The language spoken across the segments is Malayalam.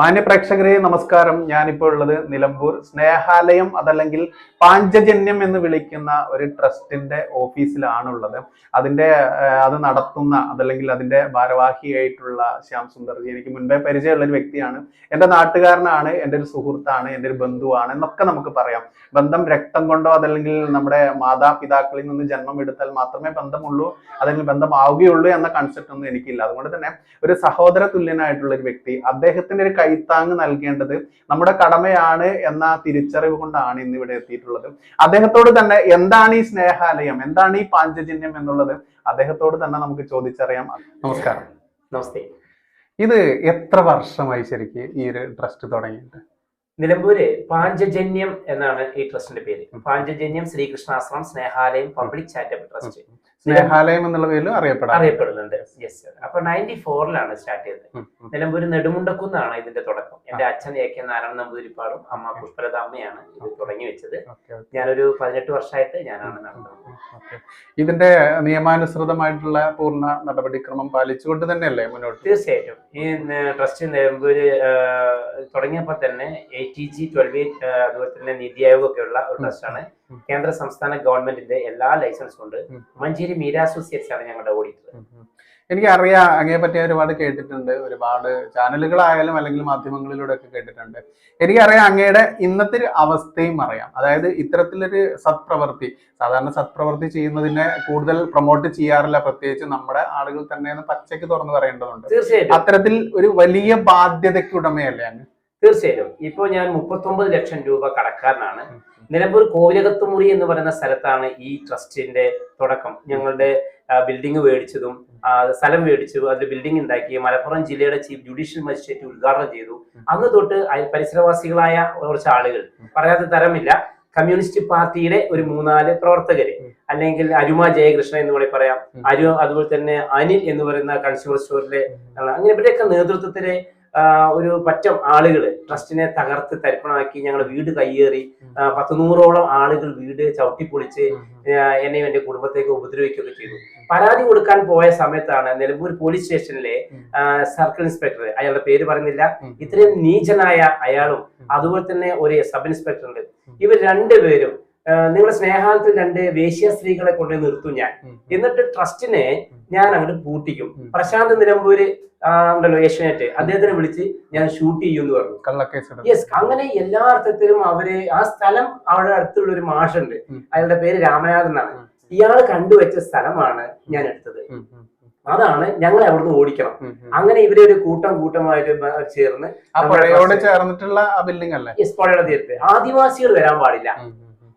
മാന്യ പ്രേക്ഷകരെ നമസ്കാരം. ഞാനിപ്പോൾ ഉള്ളത് നിലമ്പൂർ സ്നേഹാലയം അതല്ലെങ്കിൽ പാഞ്ചജന്യം എന്ന് വിളിക്കുന്ന ഒരു ട്രസ്റ്റിന്റെ ഓഫീസിലാണുള്ളത്. അതിന്റെ അത് നടത്തുന്ന അതല്ലെങ്കിൽ അതിന്റെ ഭാരവാഹിയായിട്ടുള്ള ശ്യാം സുന്ദർജി എനിക്ക് മുൻപേ പരിചയമുള്ള ഒരു വ്യക്തിയാണ്. എന്റെ നാട്ടുകാരനാണ് എന്റെ ഒരു സുഹൃത്താണ് എന്റെ ഒരു ബന്ധുവാണ് എന്നൊക്കെ നമുക്ക് പറയാം. ബന്ധം രക്തം കൊണ്ടോ അതല്ലെങ്കിൽ നമ്മുടെ മാതാപിതാക്കളിൽ നിന്ന് ജന്മം എടുത്താൽ മാത്രമേ ബന്ധമുള്ളൂ അല്ലെങ്കിൽ ബന്ധമാവുകയുള്ളൂ എന്ന കൺസെപ്റ്റ് ഒന്നും എനിക്കില്ല. അതുകൊണ്ട് തന്നെ ഒരു സഹോദര തുല്യനായിട്ടുള്ള ഒരു വ്യക്തി അദ്ദേഹത്തിന്റെ ഒരു കൈത്താങ് നൽകേണ്ടത് നമ്മുടെ കടമയാണ് എന്ന തിരിച്ചറിവ് കൊണ്ടാണ് ഇന്ന് ഇവിടെ എത്തിയിട്ടുള്ളത്. അദ്ദേഹത്തോട് തന്നെ എന്താണ് ഈ സ്നേഹാലയം? എന്താണ് ഈ പാഞ്ചജന്യം എന്നുള്ളത് അദ്ദേഹത്തോട് തന്നെ നമുക്ക് ചോദിച്ചറിയാം. നമസ്കാരം. നമസ്തേ. ഇത് എത്ര വർഷമായി ശരിക്ക് ഈ ഒരു ട്രസ്റ്റ് തുടങ്ങിയിട്ട്? നിലമ്പൂര് പാഞ്ചജന്യം എന്നാണ് ഈ ട്രസ്റ്റിന്റെ പേര്. Panchajanyam Sreekrishnashramam Snehalayam public charitable trust. Snehalayam എന്നുള്ള പേരിൽ അറിയപ്പെടാം. അറിയപ്പെടുന്നുണ്ട്. യെസ് അപ്പൊ നയന്റി ഫോറിലാണ് സ്റ്റാർട്ട് ചെയ്തത് നിലമ്പൂർ നെടുമുണ്ടക്കുന്നാണ് ഇതിന്റെ തുടക്കം. എന്റെ അച്ഛൻ എ കെ നാരായണ നമ്പൂതിരിപ്പാടും അമ്മ പുഷ്പലത അമ്മയാണ് ഇത് തുടങ്ങി വെച്ചത്. ഞാനൊരു പതിനെട്ട് വർഷമായിട്ട് ഞാനാണ് നടത്തുന്നത് ഇതിന്റെ നിയമാനുസൃതമായിട്ടുള്ള പൂർണ നടപടിക്രമം പാലിച്ചുകൊണ്ട് തന്നെയല്ലേ മുന്നോട്ട്? തീർച്ചയായിട്ടും. ഈ ട്രസ്റ്റ് നിലമ്പൂര് തുടങ്ങിയപ്പോ തുടങ്ങിയപ്പോൾ തന്നെ എ ടി ജി ട്വൽവ് അതുപോലെ തന്നെ നീതി ആയോഗ് ഒക്കെ ഉള്ള ഒരു ട്രസ്റ്റാണ്. കേന്ദ്ര സംസ്ഥാന ഗവൺമെന്റിന്റെ എല്ലാ ലൈസൻസും ഉണ്ട്. മഞ്ചേരി മീര അസോസിയേറ്റ്സ് ആണ് ഞങ്ങളുടെ ഓഡിറ്റർ. എനിക്ക് അറിയാം എനിക്കറിയാം അങ്ങേ പറ്റി ഒരുപാട് കേട്ടിട്ടുണ്ട്. ഒരുപാട് ചാനലുകളായാലും അല്ലെങ്കിൽ മാധ്യമങ്ങളിലൂടെ ഒക്കെ കേട്ടിട്ടുണ്ട്. എനിക്കറിയാം അങ്ങയുടെ ഇന്നത്തെ ഒരു അവസ്ഥയും അറിയാം. അതായത് ഇത്തരത്തിലൊരു സത്പ്രവൃത്തി സാധാരണ സത്പ്രവൃത്തി ചെയ്യുന്നതിനെ കൂടുതൽ പ്രൊമോട്ട് ചെയ്യാറില്ല. പ്രത്യേകിച്ച് നമ്മുടെ ആളുകൾ തന്നെ പച്ചയ്ക്ക് തുറന്നു പറയേണ്ടതുണ്ട്. അത്തരത്തിൽ ഒരു വലിയ ബാധ്യതയ്ക്ക് ഉടമയല്ലേ അങ്ങ്? തീർച്ചയായിട്ടും. ഇപ്പോൾ ഞാൻ മുപ്പത്തൊമ്പത് ലക്ഷം രൂപ കടക്കാരനാണ്. നിലമ്പൂർ കോവിലകത്തുമുറി എന്ന് പറയുന്ന സ്ഥലത്താണ് ഈ ട്രസ്റ്റിന്റെ തുടക്കം. ഞങ്ങളുടെ ബിൽഡിംഗ് മേടിച്ചതും സ്ഥലം മേടിച്ചു അതിൽ ബിൽഡിംഗ് ഉണ്ടാക്കി മലപ്പുറം ജില്ലയുടെ ചീഫ് ജുഡീഷ്യൽ മജിസ്ട്രേറ്റ് ഉദ്ഘാടനം ചെയ്തു. അന്ന് തൊട്ട് പരിസരവാസികളായ കുറച്ച് ആളുകൾ. പറയാത്ത തരമില്ല. കമ്മ്യൂണിസ്റ്റ് പാർട്ടിയുടെ ഒരു മൂന്നാൽ പ്രവർത്തകര്. അല്ലെങ്കിൽ അരുമ ജയകൃഷ്ണൻ എന്ന് വേണമെങ്കിൽ പറയാം. അരു അതുപോലെ തന്നെ അനിൽ എന്ന് പറയുന്ന കൺസ്യൂമർ സ്റ്റോറിലെ അങ്ങനെ ഇവരുടെയൊക്കെ നേതൃത്വത്തിലെ ഒരു പറ്റം ആളുകൾ ട്രസ്റ്റിനെ തകർത്ത് തരിപ്പണമാക്കി ഞങ്ങൾ വീട് കയ്യേറി പത്തുനൂറോളം ആ, പത്ത് നൂറോളം ആളുകൾ വീട് ചവിട്ടിപ്പൊളിച്ച് എന്നെയും എന്റെ കുടുംബത്തേക്ക് ഉപദ്രവിക്കുകയൊക്കെ ചെയ്തു. പരാതി കൊടുക്കാൻ പോയ സമയത്താണ് നിലമ്പൂർ പോലീസ് സ്റ്റേഷനിലെ സർക്കിൾ ഇൻസ്പെക്ടർ അയാളുടെ പേര് പറയുന്നില്ല. ഇത്രയും നീചനായ അയാളും അതുപോലെ തന്നെ ഒരു സബ് ഇൻസ്പെക്ടർ ഉണ്ട് ഇവർ രണ്ടുപേരും ആ, നിങ്ങളുടെ സ്നേഹാലയത്തിൽ രണ്ട് വേശ്യ സ്ത്രീകളെ കൊണ്ട് നിർത്തും ഞാൻ. എന്നിട്ട് ട്രസ്റ്റിനെ ഞാൻ അങ്ങോട്ട് പൂട്ടിക്കും. പ്രശാന്ത് നിലമ്പൂര് ഉണ്ടല്ലോ ഏഷ്യനെറ്റ്. അദ്ദേഹത്തിനെ വിളിച്ച് ഞാൻ ഷൂട്ട് ചെയ്യും എന്ന് പറഞ്ഞു. കള്ളക്കേസ്. യെസ് അങ്ങനെ എല്ലാ അർത്ഥത്തിലും അവർ ആ സ്ഥലം അവിടെ അടുത്തുള്ള ഒരു മാഷുണ്ട്. അയാളുടെ പേര് രാമനാഥൻ എന്നാണ്. ഇയാൾ കണ്ടുവച്ച സ്ഥലമാണ് ഞാൻ എടുത്തത്. അതാണ് ഞങ്ങൾ അവിടുന്ന് ഓടിക്കണം. അങ്ങനെ ഇവരെ ഒരു കൂട്ടം കൂട്ടമായിട്ട് ചേർന്ന് ചേർന്നിട്ടുള്ള ബിൽഡിംഗ് അല്ലേ? പുഴയുടെ തീരത്ത്. ആദിവാസികൾ വരാൻ പാടില്ല.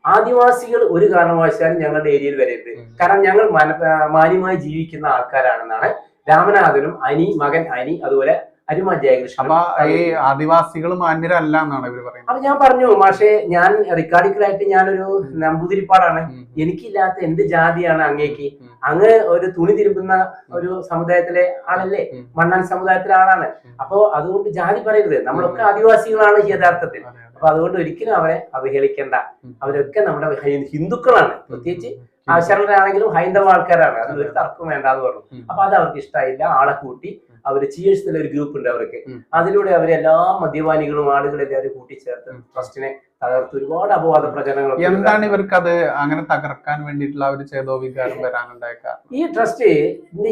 ആദിവാസികൾ ഒരു കാരണവശാലും ഞങ്ങളുടെ ഏരിയയിൽ വരരുത്. കാരണം ഞങ്ങൾ മന- മാന്യമായി ജീവിക്കുന്ന ആൾക്കാരാണെന്നാണ് രാമനാഥനും അനി മകൻ അനി അതുപോലെ അരുമ ജയകൃഷ്ണൻ അപ്പൊ ഈ ആദിവാസികൾ മാന്യരല്ല എന്നാണ് ഇവർ പറയുന്നത്. അപ്പൊ ഞാൻ പറഞ്ഞു മാഷെ ഞാൻ റിക്കാർഡിക്കലായിട്ട് ഞാനൊരു നമ്പൂതിരിപ്പാടാണ്. എനിക്കില്ലാത്ത എന്ത് ജാതിയാണ് അങ്ങേക്ക്. അങ്ങ് ഒരു തുണി തിരുമ്പുന്ന ഒരു സമുദായത്തിലെ ആളല്ലേ? മണ്ണൻ സമുദായത്തിലെ ആളാണ്. അപ്പോ അതുകൊണ്ട് ജാതി പറയരുത്. നമ്മളൊക്കെ ആദിവാസികളാണ് യഥാർത്ഥത്തിൽ. അപ്പൊ അതുകൊണ്ട് ഒരിക്കലും അവരെ അവഹേളിക്കേണ്ട. അവരൊക്കെ നമ്മുടെ ഹിന്ദുക്കളാണ്. പ്രത്യേകിച്ച്. ആശരണരാണെങ്കിലും ഹൈന്ദവ ആൾക്കാരാണ്. അതിൽ ഒരു തർക്കം വേണ്ടാന്ന് പറഞ്ഞു. ഉം. അപ്പൊ അത് അവർക്ക് ഇഷ്ടമായില്ല ആളെ കൂട്ടി അവർ ചിയേഴ്സ് ഒരു ഗ്രൂപ്പ് ഉണ്ട് അവർക്ക്. അതിലൂടെ അവർ എല്ലാ മദ്യപാനികളും ആളുകളും എല്ലാവരും കൂട്ടിച്ചേർത്ത്. ട്രസ്റ്റിനെ തകർത്ത് ഒരുപാട് അപവാദ പ്രചരണങ്ങൾ എന്താണ് ഇവർക്ക് അത് അങ്ങനെ തകർക്കാൻ വേണ്ടിയിട്ടുള്ള ഒരു ചേതോവികാരം വരാനുണ്ടായ കാരണം ഈ ട്രസ്റ്റ്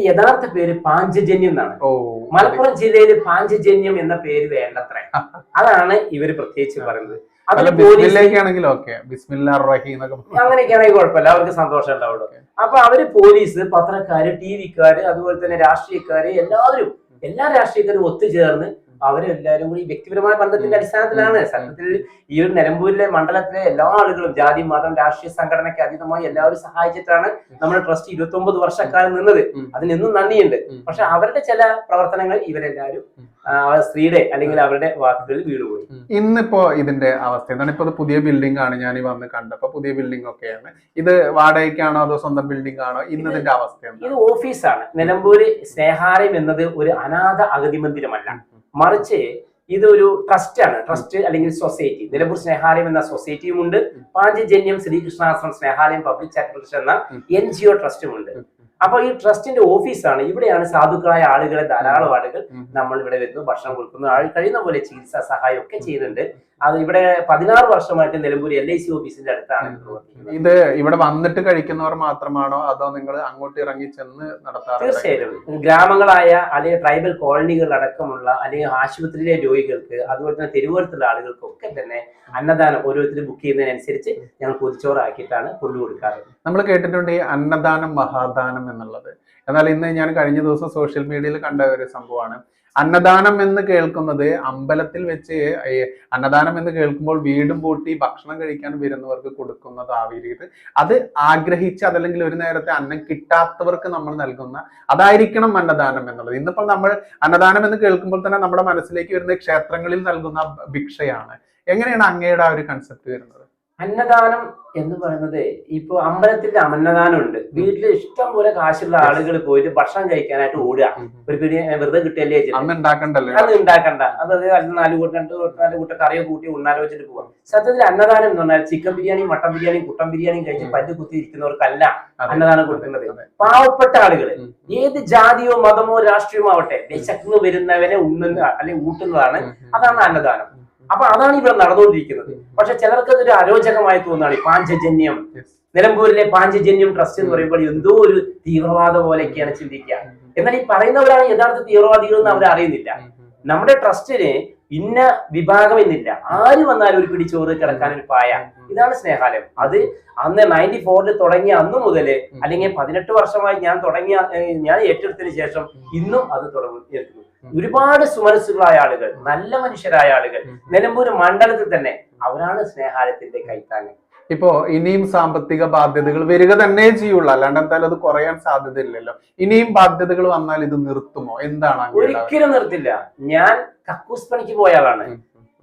യഥാർത്ഥ പേര് പാഞ്ചജന്യം എന്നാണ്. മലപ്പുറം ജില്ലയിൽ പാഞ്ചജന്യം എന്ന പേര് വേണ്ടത്ര. അതാണ് ഇവർ പ്രത്യേകിച്ച് പറയുന്നത്. ഓക്കെ. ബിസ്മില്ലാ റഹീം. അങ്ങനെയൊക്കെയാണെങ്കിൽ കുഴപ്പമില്ല. അവർക്ക് സന്തോഷം ഉണ്ടാവുള്ളൂ അപ്പൊ അവർ പോലീസ് പത്രക്കാര് ടി വിക്കാര് അതുപോലെ തന്നെ രാഷ്ട്രീയക്കാര് എല്ലാവരും എല്ലാ രാഷ്ട്രീയക്കാരും ഒത്തുചേർന്ന് അവരെല്ലാവരും കൂടി വ്യക്തിപരമായ ബന്ധത്തിന്റെ അടിസ്ഥാനത്തിലാണ്. സത്യത്തിൽ ഈ ഒരു നിലമ്പൂരിലെ മണ്ഡലത്തിലെ എല്ലാ ആളുകളും ജാതി മതം രാഷ്ട്രീയ സംഘടനയ്ക്ക് അതീതമായി എല്ലാവരും സഹായിച്ചിട്ടാണ് നമ്മുടെ ട്രസ്റ്റ് ഇരുപത്തി ഒമ്പത് വർഷക്കാലം നിന്നത്. അതിനെന്നും നന്ദിയുണ്ട്. പക്ഷെ അവരുടെ ചില പ്രവർത്തനങ്ങൾ ഇവരെല്ലാവരും സ്ത്രീയുടെ അല്ലെങ്കിൽ അവരുടെ വാക്കുകളിൽ വീണുപോയി. ഇന്നിപ്പോ ഇതിന്റെ അവസ്ഥ എന്താണ്? ഇപ്പൊ പുതിയ ബിൽഡിംഗ് ആണ് ഞാൻ ഈ വന്ന് കണ്ടപ്പോ പുതിയ ബിൽഡിംഗ് ഒക്കെയാണ്. ഇത് വാടകയ്ക്കാണോ അതോ സ്വന്തം ബിൽഡിംഗ് ആണോ ഇന്നതിന്റെ അവസ്ഥ ഇത് ഓഫീസാണ്. നിലമ്പൂര് സ്നേഹാലയം എന്നത് ഒരു അനാഥ അഗതി മന്ദിരമല്ല. മറിച്ച് ഇതൊരു ട്രസ്റ്റാണ് ട്രസ്റ്റ് ആണ് ട്രസ്റ്റ് അല്ലെങ്കിൽ സൊസൈറ്റി നിലമ്പൂർ സ്നേഹാലയം എന്ന സൊസൈറ്റിയും ഉണ്ട്. പാഞ്ചജന്യം ശ്രീകൃഷ്ണാശ്രമം സ്നേഹാലയം പബ്ലിക് ചാരിറ്റബിൾ എന്ന. എൻ ജി ഒ ട്രസ്റ്റും ഉണ്ട്. അപ്പൊ ഈ ട്രസ്റ്റിന്റെ ഓഫീസാണ് ഇവിടെയാണ് സാധുക്കളായ ആളുകളെ ധാരാളം ആളുകൾ നമ്മൾ ഇവിടെ വരുന്നു. ഭക്ഷണം കൊടുക്കുന്നു. ആൾ കഴിയുന്ന പോലെ ചികിത്സാ സഹായം ഒക്കെ ചെയ്യുന്നുണ്ട്. അത് ഇവിടെ പതിനാറ് വർഷമായിട്ട് നിലമ്പൂർ എൽ ഐ സി ഓഫീസിന്റെ അടുത്താണ് ഇത് ഇവിടെ വന്നിട്ട് കഴിക്കുന്നവർ മാത്രമാണോ അതോ നിങ്ങൾ അങ്ങോട്ട് ഇറങ്ങി ചെന്ന് നടത്താറ് തീർച്ചയായിട്ടും. ഗ്രാമങ്ങളായ അല്ലെങ്കിൽ ട്രൈബൽ കോളനികൾ അടക്കമുള്ള അല്ലെങ്കിൽ ആശുപത്രിയിലെ രോഗികൾക്ക് അതുപോലെ തന്നെ തെരുവോരത്തുള്ള ആളുകൾക്കൊക്കെ തന്നെ അന്നദാനം ഓരോരുത്തർ ബുക്ക് ചെയ്യുന്നതിനനുസരിച്ച് ഞങ്ങൾ പൊതിച്ചോറാക്കിയിട്ടാണ് കൊണ്ടു കൊടുക്കാറ്. നമ്മൾ കേട്ടിട്ടുണ്ട് ഈ അന്നദാനം മഹാദാനം എന്നുള്ളത്. എന്നാൽ ഇന്ന് ഞാൻ കഴിഞ്ഞ ദിവസം സോഷ്യൽ മീഡിയയിൽ കണ്ട ഒരു സംഭവമാണ്. അന്നദാനം എന്ന് കേൾക്കുന്നത് അമ്പലത്തിൽ വെച്ച് അന്നദാനം എന്ന് കേൾക്കുമ്പോൾ വീടും പൂട്ടി ഭക്ഷണം കഴിക്കാൻ വരുന്നവർക്ക് കൊടുക്കുന്നത് കൊടുക്കുന്നതാവരുത് അത് ആഗ്രഹിച്ച് അതല്ലെങ്കിൽ ഒരു നേരത്തെ അന്നം കിട്ടാത്തവർക്ക് നമ്മൾ നൽകുന്ന അതായിരിക്കണം അന്നദാനം എന്നുള്ളത്. ഇന്നിപ്പോൾ നമ്മൾ അന്നദാനം എന്ന് കേൾക്കുമ്പോൾ തന്നെ നമ്മുടെ മനസ്സിലേക്ക് വരുന്ന ക്ഷേത്രങ്ങളിൽ നൽകുന്ന ഭിക്ഷയാണ്. എങ്ങനെയാണ് അങ്ങയുടെ ആ ഒരു കൺസെപ്റ്റ് വരുന്നത്? അന്നദാനം എന്ന് പറയുന്നത് ഇപ്പൊ അമ്പലത്തിന്റെ അന്നദാനം ഉണ്ട് വീട്ടിൽ ഇഷ്ടം പോലെ കാശുള്ള ആളുകൾ പോയിട്ട് ഭക്ഷണം കഴിക്കാനായിട്ട് ഓടുക. ഒരു പിടി വെറുതെ കിട്ടിയല്ലേ. അന്ന് അത് ഉണ്ടാക്കണ്ട. അതായത് അല്ല നാല് കൂട്ടം രണ്ട് കൂട്ടം നാല് കൂട്ടം കറിയോ കൂട്ടി ഉണ്ണാലോ വെച്ചിട്ട് പോവാം. സത്യത്തിൽ അന്നദാനം എന്ന് പറഞ്ഞാൽ ചിക്കൻ ബിരിയാണി മട്ടൻ ബിരിയാണി കുട്ടൻ ബിരിയാണി കഴിച്ച് പല്ല് കുത്തി ഇരിക്കുന്നവർക്കല്ല അന്നദാനം കൊടുക്കുന്നത്. പാവപ്പെട്ട ആളുകൾ ഏത് ജാതിയോ മതമോ രാഷ്ട്രീയമോ ആവട്ടെ വിശക്കുന്നു വരുന്നവനെ ഉണ്ണുന്ന അല്ലെങ്കിൽ ഊട്ടുന്നതാണ് അതാണ് അന്നദാനം. അപ്പൊ അതാണ് ഇവിടെ നടന്നുകൊണ്ടിരിക്കുന്നത്. പക്ഷെ ചിലർക്ക് അതൊരു അരോചകമായി തോന്നുകയാണ്. പാഞ്ചജന്യം. നിലമ്പൂരിലെ പാഞ്ചജന്യം ട്രസ്റ്റ് എന്ന് പറയുമ്പോൾ എന്തോ ഒരു തീവ്രവാദ പോലെയൊക്കെയാണ് ചിന്തിക്കുക. എന്നാൽ ഈ പറയുന്നവരാണ് യഥാർത്ഥ തീവ്രവാദികൾ എന്ന് അവർ അറിയുന്നില്ല. നമ്മുടെ ട്രസ്റ്റിന് ഇന്ന വിഭാഗം എന്നില്ല. ആര് വന്നാലും ഒരു പിടിച്ചോറ് കിടക്കാൻ ഒരു പായ. ഇതാണ് സ്നേഹാലയം. അത് അന്ന് നയന്റി ഫോറിൽ തുടങ്ങിയ അന്ന് മുതൽ അല്ലെങ്കിൽ പതിനെട്ട് വർഷമായി ഞാൻ തുടങ്ങിയ ഞാൻ ഏറ്റെടുത്തതിന് ശേഷം ഇന്നും അത് തുടങ്ങി ഒരുപാട് സുമനസ്സുകളായ ആളുകൾ നല്ല മനുഷ്യരായ ആളുകൾ. നിലമ്പൂർ മണ്ഡലത്തിൽ തന്നെ അവരാണ് സ്നേഹാലയത്തിന്റെ കൈത്താങ്ങ്. ഇപ്പോ ഇനിയും സാമ്പത്തിക ബാധ്യതകൾ വരിക തന്നെ ചെയ്യുള്ളൂ. അല്ലാണ്ട് എന്തായാലും അത് കുറയാൻ സാധ്യതയില്ലല്ലോ. ഇനിയും ബാധ്യതകൾ വന്നാൽ ഇത് നിർത്തുമോ? എന്താണ് ഒരിക്കലും നിർത്തില്ല. ഞാൻ കക്കൂസ് പണിക്ക് പോയ ആളാണ്.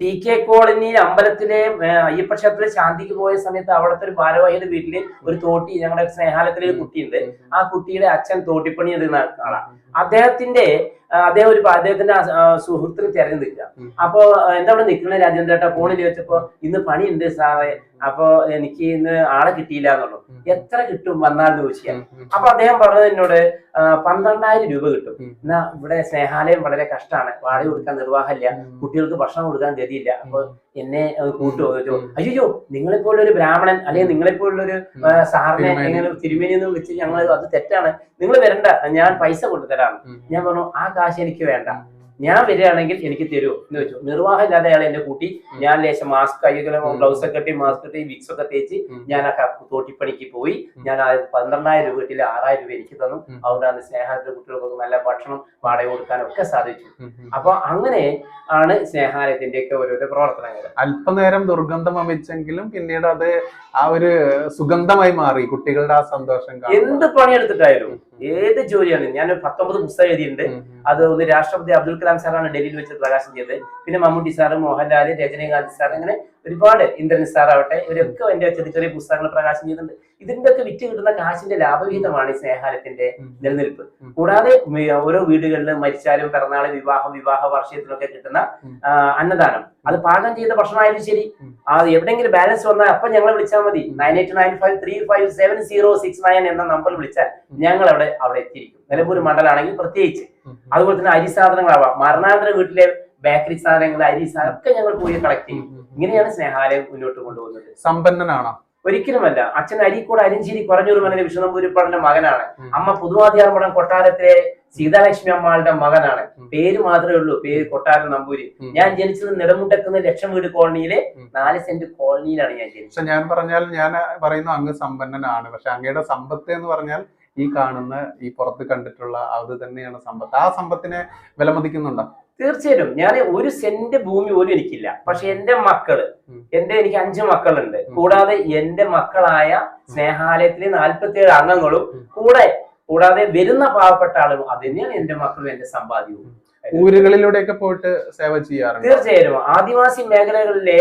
ടി കെ കോളനി അമ്പലത്തിലെ അയ്യപ്പ ക്ഷേത്രത്തിലെ ശാന്തിക്ക് പോയ സമയത്ത് അവിടുത്തെ ഒരു ഭാരവാഹിയുടെ വീട്ടിൽ ഒരു തോട്ടി ഞങ്ങളുടെ സ്നേഹാലയത്തിലെ ഒരു കുട്ടിയുണ്ട്. ആ കുട്ടിയുടെ അച്ഛൻ തോട്ടിപ്പണി എടുക്കുന്ന ആളാണ് അദ്ദേഹത്തിന്റെ അദ്ദേഹം ഒരു അദ്ദേഹത്തിന്റെ സുഹൃത്തിന് തിരഞ്ഞു നിൽക്കുക. അപ്പൊ എന്താ അവിടെ നിൽക്കുന്ന രാജേന്ദ്രേട്ട ഫോണിൽ ചോദിച്ചപ്പോ ഇന്ന് പണിയുണ്ട് സാറേ. അപ്പൊ എനിക്ക് ഇന്ന് ആളെ കിട്ടിയില്ല എന്നുള്ളു. എത്ര കിട്ടും വന്നാൽ ചോദിച്ചാൽ. അപ്പൊ അദ്ദേഹം പറഞ്ഞത് എന്നോട് പന്ത്രണ്ടായിരം രൂപ കിട്ടും. എന്നാ ഇവിടെ സ്നേഹാലയം വളരെ കഷ്ടമാണ്. വാടക കൊടുക്കാൻ നിർവാഹമില്ല. കുട്ടികൾക്ക് ഭക്ഷണം കൊടുക്കാൻ ഗതിയില്ല. അപ്പൊ എന്നെ കൂട്ടു ചോദിച്ചു. അയ്യോ നിങ്ങളെപ്പോലുള്ള ഒരു ബ്രാഹ്മണൻ അല്ലെങ്കിൽ നിങ്ങളെപ്പോലുള്ള ഒരു. സാറിനെ. എങ്ങനെ തിരുമേനി എന്ന് വിളിച്ച് ഞങ്ങൾ അത് തെറ്റാണ്. നിങ്ങൾ വരണ്ട. ഞാൻ പൈസ കൊണ്ടുതരാം. ഞാൻ പറഞ്ഞു ആ കാശ് എനിക്ക് വേണ്ട. ഞാൻ വരികയാണെങ്കിൽ എനിക്ക് തരൂ. എന്ന് വെച്ചു. നിർവാഹം ഇല്ലാതെ അയാൾ എന്നെ കൂട്ടി. ഞാൻ ലേശം മാസ്ക് കൈകളും ബ്ലൗസ് ഗ്ലൗസ് ഒക്കെ ഇട്ടി മാസ്ക് ഇട്ടി വിക്സ് ഒക്കെ തേച്ച് ഞാൻ ആ തോട്ടിപ്പണിക്ക് പോയി. ഞാൻ ആ പന്ത്രണ്ടായിരം രൂപ കിട്ടിയില്ല ആറായിരം രൂപ എനിക്ക് തന്നു. അതുകൊണ്ടാണ് സ്നേഹാലയത്തിലെ കുട്ടികൾക്ക് നല്ല ഭക്ഷണം വാടക കൊടുക്കാനും ഒക്കെ സാധിച്ചു. അപ്പൊ അങ്ങനെ ആണ് സ്നേഹാലയത്തിന്റെ ഒക്കെ ഓരോരോ പ്രവർത്തനങ്ങൾ. അല്പനേരം ദുർഗന്ധം അമിച്ചെങ്കിലും പിന്നീട് അത് ആ ഒരു സുഗന്ധമായി മാറി. കുട്ടികളുടെ ആ സന്തോഷം. എന്ത് പണിയെടുത്തിട്ടായാലും ഏത് ജോലിയാണ്? ഞാൻ പത്തൊമ്പത് പുസ്തകം എഴുതിയിട്ടുണ്ട്. അത് ഒന്ന് രാഷ്ട്രപതി അബ്ദുൽ കലാം സാറാണ് ഡൽഹിയിൽ വെച്ച് പ്രകാശനം ചെയ്തത്. പിന്നെ മമ്മൂട്ടി സാറ് മോഹൻലാൽ രജനീകാന്ത് സാർ അങ്ങനെ ഒരുപാട് ഇന്ദ്രൻ സാർ ആവട്ടെ ഇവരൊക്കെ എന്റെ ചെറിയ ചെറിയ പുസ്തകങ്ങൾ പ്രകാശനം ചെയ്യുന്നുണ്ട്. ഇതിന്റെ ഒക്കെ വിറ്റ് കിട്ടുന്ന കാശിന്റെ ലാഭവിഹിതമാണ് ഈ സ്നേഹാലയത്തിന്റെ നിലനിൽപ്പ്. കൂടാതെ ഓരോ വീടുകളിലും മരിച്ചാലും പിറന്നാൾ വിവാഹം വിവാഹ വർഷത്തിലൊക്കെ കിട്ടുന്ന അന്നദാനം. അത് പാകം ചെയ്ത ഭക്ഷണമായാലും ശരി. അത് എവിടെയെങ്കിലും ബാലൻസ് വന്നാൽ അപ്പൊ ഞങ്ങളെ വിളിച്ചാൽ മതി. Nine eight nine five three five seven zero six nine എന്ന നമ്പറിൽ വിളിച്ചാൽ ഞങ്ങൾ അവിടെ അവിടെ എത്തിയിരിക്കും. നിലമ്പൂർ മണ്ഡലമാണെങ്കിൽ പ്രത്യേകിച്ച്. അതുപോലെ തന്നെ അരി സാധനങ്ങളാവാം. മരണാനന്തര വീട്ടിലെ ബേക്കറി സാധനങ്ങൾ അരി സാധനം ഒക്കെ ഞങ്ങൾ പോയി കളക്ട് ചെയ്യും. ഇങ്ങനെയാണ് സ്നേഹാലയം മുന്നോട്ട് കൊണ്ടുപോകുന്നത്. സമ്പന്നനാണോ? ഒരിക്കലുമല്ല. അച്ഛൻ അരീക്കോട് അരിഞ്ചേരി കുറഞ്ഞൂർ മകനെ വിഷ്ണുപൂരിപ്പാടിന്റെ മകനാണ്. അമ്മ പുതുവാതിയാർപടം കൊട്ടാരത്തിലെ സീതാലക്ഷ്മി അമ്മാളുടെ മകനാണ്. പേര് മാത്രമേ ഉള്ളൂ. പേര് കൊട്ടാരം നമ്പൂരി. ഞാൻ ജനിച്ചത് നെടുമുണ്ടക്കുന്ന ലക്ഷം വീട് കോളനിയിലെ. നാല് സെന്റ് കോളനിയിലാണ് ഞാൻ ജനിച്ചത്. പക്ഷെ ഞാൻ പറഞ്ഞാൽ ഞാൻ പറയുന്നു അങ്ങ് സമ്പന്നനാണ്. പക്ഷെ അങ്ങയുടെ സമ്പത്ത് എന്ന് പറഞ്ഞാൽ ഈ കാണുന്ന ഈ പുറത്ത് കണ്ടിട്ടുള്ള അത് തന്നെയാണ് സമ്പത്ത്. ആ സമ്പത്തിനെ വിലമതിക്കുന്നുണ്ടോ? തീർച്ചയായിട്ടും. ഞാൻ ഒരു സെന്റ് ഭൂമി പോലും എനിക്കില്ല. പക്ഷെ എന്റെ മക്കൾ. എന്റെ എനിക്ക് അഞ്ച് മക്കളുണ്ട്. കൂടാതെ എന്റെ മക്കളായ സ്നേഹാലയത്തിലെ നാല്പത്തി ഏഴ് അംഗങ്ങളും കൂടെ കൂടാതെ വരുന്ന പാവപ്പെട്ട ആളും അത് തന്നെയാണ് എന്റെ മക്കളും എന്റെ സമ്പാദ്യവും. ഊരുകളിലൂടെയൊക്കെ പോയിട്ട് സേവ ചെയ്യാറുണ്ട്? തീർച്ചയായിട്ടും. ആദിവാസി മേഖലകളിലെ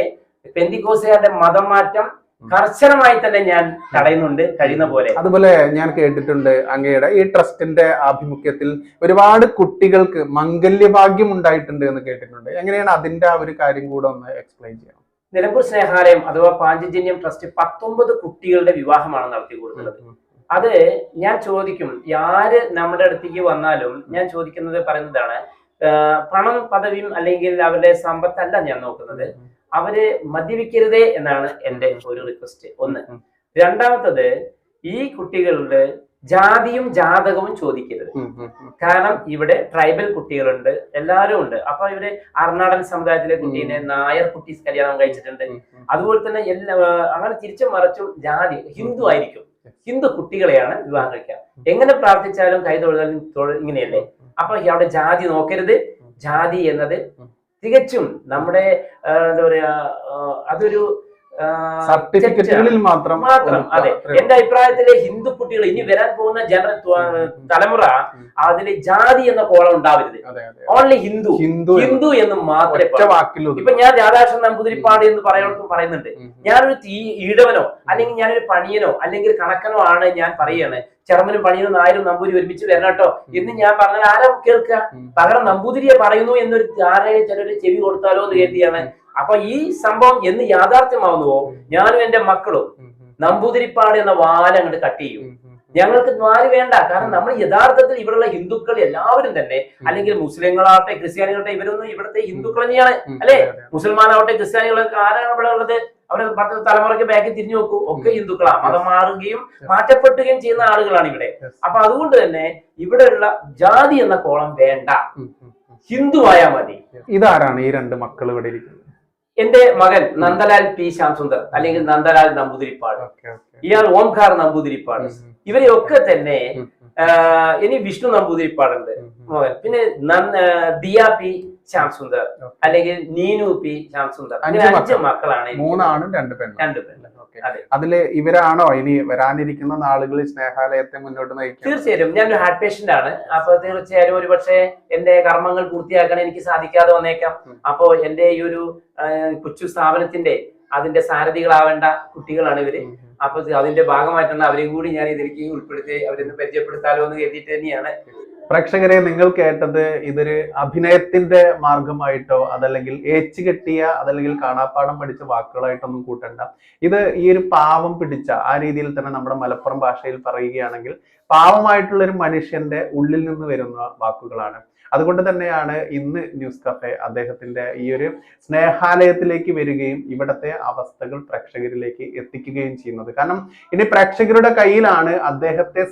പെന്തിക്കോസുകാരുടെ മതം മാറ്റം കർശനമായി തന്നെ ഞാൻ തടയുന്നുണ്ട് കഴിയുന്ന പോലെ. അതുപോലെ ഞാൻ കേട്ടിട്ടുണ്ട് അങ്ങയുടെ ഈ ട്രസ്റ്റിന്റെ ആഭിമുഖ്യത്തിൽ ഒരുപാട് കുട്ടികൾക്ക് മംഗല്യഭാഗ്യം ഉണ്ടായിട്ടുണ്ട് എന്ന് കേട്ടിട്ടുണ്ട്. എങ്ങനെയാണ് അതിന്റെ ആ ഒരു കാര്യം കൂടെ ഒന്ന് എക്സ്പ്ലെയിൻ ചെയ്യണം? നിലമ്പൂർ സ്നേഹാലയം അഥവാ പാഞ്ചജന്യം ട്രസ്റ്റ് പത്തൊമ്പത് കുട്ടികളുടെ വിവാഹമാണ് നടത്തി കൊടുക്കുന്നത്. അത് ഞാൻ ചോദിക്കും ആര് നമ്മുടെ അടുത്തേക്ക് വന്നാലും? ഞാൻ ചോദിക്കുന്നത് പറയുന്നതാണ് പണം പദവിയും അല്ലെങ്കിൽ അവരുടെ സമ്പത്തല്ല ഞാൻ നോക്കുന്നത്. അവർ മദ്യപിക്കരുതേ എന്നാണ് എന്റെ ഒരു റിക്വസ്റ്റ് ഒന്ന്. രണ്ടാമത്തത് ഈ കുട്ടികളുടെ ജാതിയും ജാതകവും ചോദിക്കരുത്. കാരണം ഇവിടെ ട്രൈബൽ കുട്ടികളുണ്ട് എല്ലാവരും ഉണ്ട്. അപ്പൊ ഇവിടെ അർണാടൻ സമുദായത്തിലെ കുട്ടീനെ നായർ കുട്ടി കല്യാണം കഴിച്ചിട്ടുണ്ട്. അതുപോലെ തന്നെ എല്ലാ അങ്ങനെ തിരിച്ചും മറിച്ചും ജാതി ഹിന്ദു ആയിരിക്കും. ഹിന്ദു കുട്ടികളെയാണ് വിവാഹം കഴിക്കുക. എങ്ങനെ പ്രാർത്ഥിച്ചാലും കൈ തൊഴുതാലും തൊഴ- ഇങ്ങനെയല്ലേ? അപ്പൊ അവിടെ ജാതി നോക്കരുത്. ജാതി എന്നത് തികച്ചും നമ്മുടെ എന്താ പറയാ അതൊരു സർട്ടിഫിക്കറ്റുകളിൽ മാത്രം മാത്രം അതെ. എന്റെ അഭിപ്രായത്തിൽ ഹിന്ദു കുട്ടികൾ ഇനി വരാൻ പോകുന്ന ജനറൽ തലമുറ അതിന് ജാതി എന്ന കോളം ഉണ്ടാവരുത്. ഓൺലി ഹിന്ദു. ഹിന്ദു എന്ന്. ഹിന്ദു എന്ന് മാത്രമേ പറയൂ. ഇപ്പൊ ഞാൻ രാധാകൃഷ്ണൻ നമ്പൂതിരിപ്പാട് എന്ന് പറയുന്നിടത്തും പറയുന്നുണ്ട്. ഞാനൊരു തീ ഈഴവനോ അല്ലെങ്കിൽ ഞാനൊരു പണിയനോ അല്ലെങ്കിൽ കണക്കനോ ആണ് ഞാൻ പറയാണ്. ചെറുമനും പണിയനും നായരും നമ്പൂരി ഒരുമിച്ച് വരണം കേട്ടോ. എന്ന് ഞാൻ പറഞ്ഞാൽ ആരാ കേൾക്കുക. പകരം നമ്പൂതിരിയെ പറയുന്നു എന്നൊരു ആരെയും ചിലര് ചെവി കൊടുത്താലോ എന്ന് കരുതിയാണ്. അപ്പൊ ഈ സംഭവം എന്ന് യാഥാർത്ഥ്യമാവുന്നുവോ? ഞാനും എന്റെ മക്കളും നമ്പൂതിരിപ്പാട് എന്ന വാല അങ്ങോട്ട് കട്ട് ചെയ്യും. ഞങ്ങൾക്ക് നാല് വേണ്ട. കാരണം നമ്മൾ യഥാർത്ഥത്തിൽ ഇവിടെയുള്ള ഹിന്ദുക്കൾ എല്ലാവരും തന്നെ അല്ലെങ്കിൽ മുസ്ലിങ്ങളാവട്ടെ ക്രിസ്ത്യാനികളാവട്ടെ ഇവരൊന്നും ഇവിടുത്തെ ഹിന്ദുക്കൾ തന്നെയാണ്. അല്ലെ. മുസൽമാനാവട്ടെ ക്രിസ്ത്യാനികളൊക്കെ ആരാണ് ഇവിടെ ഉള്ളത്? അവിടെ പത്ത് തലമുറയ്ക്ക് ബാക്കി തിരിഞ്ഞു നോക്കൂ. ഒക്കെ ഹിന്ദുക്കളാണ് മതം മാറുകയും മാറ്റപ്പെടുകയും ചെയ്യുന്ന ആളുകളാണ് ഇവിടെ. അപ്പൊ അതുകൊണ്ട് തന്നെ ഇവിടെയുള്ള ജാതി എന്ന കോളം വേണ്ട. ഹിന്ദു ആയാൽ മതി. ഇതാരാണ് ഈ രണ്ട് മക്കൾ ഇവിടെ ഇരിക്കുന്നത്? എന്റെ മകൻ നന്ദലാൽ പി ശ്യാംസുന്ദർ അല്ലെങ്കിൽ നന്ദലാൽ നമ്പൂതിരിപ്പാട്. ഇയാൾ ഓംകാർ നമ്പൂതിരിപ്പാട്. ഇവരെയൊക്കെ തന്നെ ഇനി വിഷ്ണു നമ്പൂതിരിപ്പാടുണ്ട്. മകൻ. പിന്നെ ദിയ പി ശ്യാംസുന്ദർ. സുന്ദർ അല്ലെങ്കിൽ നീനു പി ശ്യാംസുന്ദർ. അഞ്ച് അഞ്ച് മക്കളാണ്. മൂന്നാണും രണ്ട് പെണ്ണും. രണ്ട് പെണ്ണും. ഇവരാണോ ഇനി വരാനിരിക്കുന്ന നാളുകളിൽ സ്നേഹാലയത്തെ മുന്നോട്ട് നയിക്കും തീർച്ചയായും ഞാൻ ഒരു ഹാർട്ട് പേഷ്യന്റ് ആണ്. അപ്പൊ തീർച്ചയായും ഒരു പക്ഷേ എന്റെ കർമ്മങ്ങൾ പൂർത്തിയാക്കാൻ എനിക്ക് സാധിക്കാതെ വന്നേക്കാം. അപ്പൊ എന്റെ ഈ ഒരു കൊച്ചു സ്ഥാപനത്തിന്റെ അതിന്റെ സാരഥികളാവേണ്ട കുട്ടികളാണ് ഇവർ. അപ്പൊ അതിന്റെ ഭാഗമായിട്ടാണ് അവരെയും കൂടി ഞാൻ ഇതിലേക്ക് ഉൾപ്പെടുത്തി അവരൊന്ന് പരിചയപ്പെടുത്താലോ എന്ന് കരുതിയിട്ട് തന്നെയാണ്. പ്രേക്ഷകരെ നിങ്ങൾ കേട്ടത് ഇതൊരു അഭിനയത്തിന്റെ മാർഗമായിട്ടോ അതല്ലെങ്കിൽ ഏച്ചു കെട്ടിയ അതല്ലെങ്കിൽ കാണാപ്പാടം പഠിച്ച വാക്കുകളായിട്ടൊന്നും കൂട്ടണ്ട. ഇത് ഈ ഒരു പാവം പിടിച്ച ആ രീതിയിൽ തന്നെ നമ്മുടെ മലപ്പുറം ഭാഷയിൽ പറയുകയാണെങ്കിൽ പാവമായിട്ടുള്ള ഒരു മനുഷ്യന്റെ ഉള്ളിൽ നിന്ന് വരുന്ന വാക്കുകളാണ്. അതുകൊണ്ട് തന്നെയാണ് ഇന്ന് ന്യൂസ് കഫെ അദ്ദേഹത്തിന്റെ ഈ ഒരു സ്നേഹാലയത്തിലേക്ക് വരികയും ഇവിടത്തെ അവസ്ഥകൾ പ്രേക്ഷകരിലേക്ക് എത്തിക്കുകയും ചെയ്യുന്നത്. കാരണം ഇനി പ്രേക്ഷകരുടെ കയ്യിലാണ് അദ്ദേഹത്തെ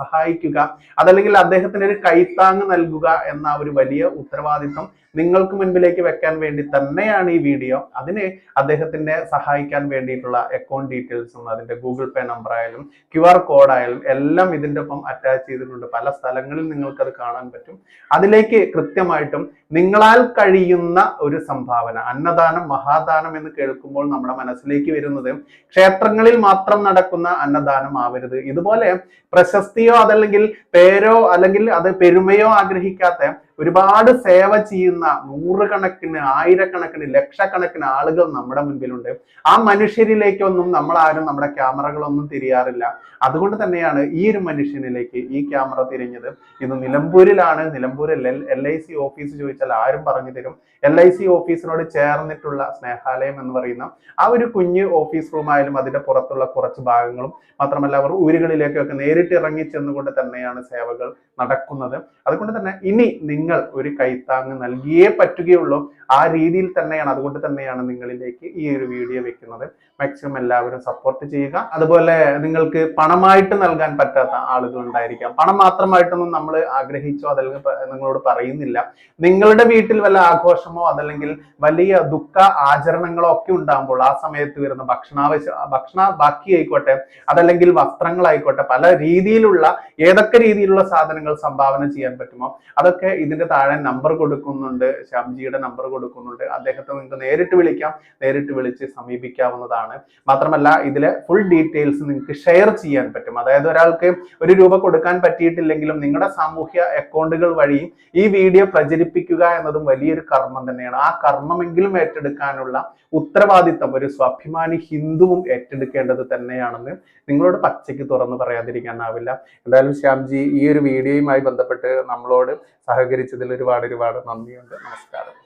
സഹായിക്കുക അതല്ലെങ്കിൽ അദ്ദേഹത്തിന് ഒരു കൈത്താങ് നൽകുക എന്ന ഒരു വലിയ ഉത്തരവാദിത്വം നിങ്ങൾക്ക് മുൻപിലേക്ക് വെക്കാൻ വേണ്ടി തന്നെയാണ് ഈ വീഡിയോ. അതിന് അദ്ദേഹത്തിന്റെ സഹായിക്കാൻ വേണ്ടിയിട്ടുള്ള അക്കൗണ്ട് ഡീറ്റെയിൽസും അതിന്റെ ഗൂഗിൾ പേ നമ്പർ ആയാലും ക്യു ആർ കോഡ് ആയാലും എല്ലാം ഇതിന്റെ ഒപ്പം അറ്റാച്ച് ചെയ്തിട്ടുണ്ട്. പല സ്ഥലങ്ങളിൽ നിങ്ങൾക്ക് അത് കാണാൻ പറ്റും. അതിലേക്ക് കൃത്യമായിട്ടും നിങ്ങളാൽ കഴിയുന്ന ഒരു സംഭാവന അന്നദാനം മഹാദാനം എന്ന് കേൾക്കുമ്പോൾ നമ്മുടെ മനസ്സിലേക്ക് വരുന്നത് ക്ഷേത്രങ്ങളിൽ മാത്രം നടക്കുന്ന അന്നദാനം ആവരുത്. ഇതുപോലെ പ്രശസ്തിയോ അതല്ലെങ്കിൽ പേരോ അല്ലെങ്കിൽ അത് പെരുമയോ ആഗ്രഹിക്കാത്ത ഒരുപാട് സേവ ചെയ്യുന്ന നൂറുകണക്കിന് ആയിരക്കണക്കിന് ലക്ഷക്കണക്കിന് ആളുകൾ നമ്മുടെ മുൻപിലുണ്ട്. ആ മനുഷ്യരിലേക്കൊന്നും നമ്മൾ ആരും നമ്മുടെ ക്യാമറകളൊന്നും തിരിയാറില്ല. അതുകൊണ്ട് തന്നെയാണ് ഈ ഒരു മനുഷ്യനിലേക്ക് ഈ ക്യാമറ തിരിഞ്ഞത്. ഇത് നിലമ്പൂരിലാണ് നിലമ്പൂരിൽ എൽ ഐ സി ഓഫീസ് ചോദിച്ചാൽ ആരും പറഞ്ഞു തരും. എൽ ഐ സി ഓഫീസിനോട് ചേർന്നിട്ടുള്ള സ്നേഹാലയം എന്ന് പറയുന്ന ആ ഒരു കുഞ്ഞ് ഓഫീസ് റൂമായാലും അതിന്റെ പുറത്തുള്ള കുറച്ച് ഭാഗങ്ങളും മാത്രമല്ല അവർ ഊരുകളിലേക്കൊക്കെ നേരിട്ട് ഇറങ്ങി ചെന്നുകൊണ്ട് തന്നെയാണ് സേവകൾ നടക്കുന്നത്. അതുകൊണ്ട് തന്നെ ഇനി നിങ്ങൾ ഒരു കൈത്താങ് നൽകിയേ പറ്റുകയുള്ളൂ. ആ രീതിയിൽ തന്നെയാണ് അതുകൊണ്ട് തന്നെയാണ് നിങ്ങളിലേക്ക് ഈ ഒരു വീഡിയോ വെക്കുന്നത്. മാക്സിമം എല്ലാവരും സപ്പോർട്ട് ചെയ്യുക. അതുപോലെ നിങ്ങൾക്ക് പണമായിട്ട് നൽകാൻ പറ്റാത്ത ആളുകൾ ഉണ്ടായിരിക്കാം. പണം മാത്രമായിട്ടൊന്നും നമ്മൾ ആഗ്രഹിച്ചോ അതല്ലെങ്കിൽ നിങ്ങളോട് പറയുന്നില്ല. നിങ്ങളുടെ വീട്ടിൽ വല്ല ആഘോഷമോ അതല്ലെങ്കിൽ വലിയ ദുഃഖ ആചരണങ്ങളോ ഒക്കെ ഉണ്ടാകുമ്പോൾ ആ സമയത്ത് വരുന്ന ഭക്ഷണാവശ്യ ഭക്ഷണ ബാക്കി ആയിക്കോട്ടെ അതല്ലെങ്കിൽ വസ്ത്രങ്ങളായിക്കോട്ടെ പല രീതിയിലുള്ള ഏതൊക്കെ രീതിയിലുള്ള സാധനങ്ങൾ സംഭാവന ചെയ്യാൻ പറ്റുമോ അതൊക്കെ ഇതിന്റെ താഴെ നമ്പർ കൊടുക്കുന്നുണ്ട് ശ്യാംജിയുടെ നമ്പർ കൊടുക്കുന്നുണ്ട്. അദ്ദേഹത്തെ നിങ്ങൾക്ക് നേരിട്ട് വിളിക്കാം നേരിട്ട് വിളിച്ച് സമീപിക്കാവുന്നതാണ്. മാത്രമല്ല ഇതിലെ ഫുൾ ഡീറ്റെയിൽസ് നിങ്ങൾക്ക് ഷെയർ ചെയ്യാൻ പറ്റും. അതായത് ഒരാൾക്ക് ഒരു രൂപ കൊടുക്കാൻ പറ്റിയിട്ടില്ലെങ്കിലും നിങ്ങളുടെ സാമൂഹ്യ അക്കൗണ്ടുകൾ വഴി ഈ വീഡിയോ പ്രചരിപ്പിക്കുക എന്നതും വലിയൊരു കർമ്മം തന്നെയാണ്. ആ കർമ്മമെങ്കിലും ഏറ്റെടുക്കാനുള്ള ഉത്തരവാദിത്തം ഒരു സ്വാഭിമാനി ഹിന്ദുവും ഏറ്റെടുക്കേണ്ടത് തന്നെയാണെന്ന് നിങ്ങളോട് പച്ചയ്ക്ക് തുറന്ന് പറയാതിരിക്കാനാവില്ല. എന്തായാലും ശ്യാംജി ഈ ഒരു വീഡിയോയുമായി ബന്ധപ്പെട്ട് നമ്മളോട് സഹകരിച്ചതിൽ ഒരുപാട് ഒരുപാട് നന്ദിയുണ്ട്. നമസ്കാരം.